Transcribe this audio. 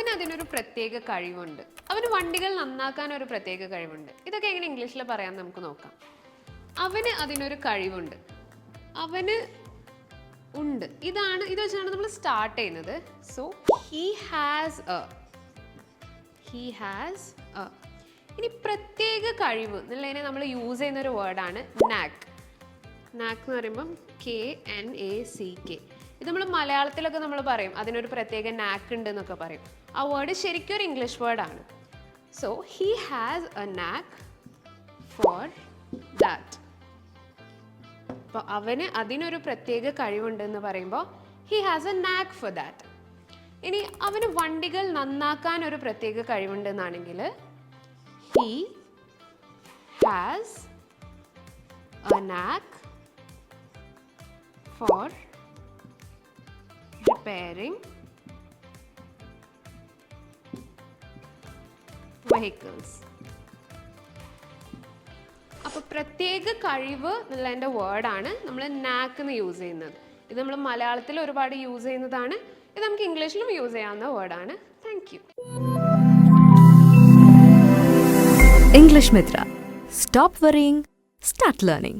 അവന് അതിനൊരു പ്രത്യേക കഴിവുണ്ട്. അവന് വണ്ടികൾ നന്നാക്കാൻ ഒരു പ്രത്യേക കഴിവുണ്ട്. ഇതൊക്കെ എങ്ങനെ ഇംഗ്ലീഷിൽ പറയാൻ നമുക്ക് നോക്കാം. അവന് അതിനൊരു കഴിവുണ്ട്. അവന് ഉണ്ട്. ഇതാണ് ഇത് വെച്ചാണ് നമ്മൾ സ്റ്റാർട്ട് ചെയ്യുന്നത്. So he has a he has a ഇനി പ്രത്യേക കഴിവ് എന്നുള്ളതിനെ നമ്മൾ യൂസ് ചെയ്യുന്ന ഒരു വേർഡാണ് നാക്ക്. നാക്ക് എന്ന് പറയുമ്പം K N A C K ഇത് നമ്മൾ മലയാളത്തിലൊക്കെ നമ്മൾ പറയും. അതിനൊരു പ്രത്യേക നാക്ക് ഉണ്ട് എന്നൊക്കെ പറയും. ആ വേർഡ് ശരിക്കും ഒരു ഇംഗ്ലീഷ് വേർഡാണ് so he has a knack for that അപ്പോൾ അവന് അതിനൊരു പ്രത്യേക കഴിവുണ്ടെന്ന് പറയുമ്പോൾ he has a knack for that ഇനി അവന് വണ്ടികൾ നന്നാക്കാൻ ഒരു പ്രത്യേക കഴിവുണ്ടെന്നാണെങ്കിൽ he has a knack for repairing vehicles. അപ്പോൾ പ്രത്യേക കഴിവ് എന്നുള്ളതിന്റെ വേർഡാണ് നമ്മൾ നാക്കെന്ന് യൂസ് ചെയ്യുന്നത്. ഇത് നമ്മൾ മലയാളത്തിൽ ഒരുപാട് യൂസ് ചെയ്യുന്നതാണ്. ഇത് നമുക്ക് ഇംഗ്ലീഷിലും യൂസ് ചെയ്യാവുന്ന വേർഡാണ് thank you English Mitra. Stop worrying, start learning.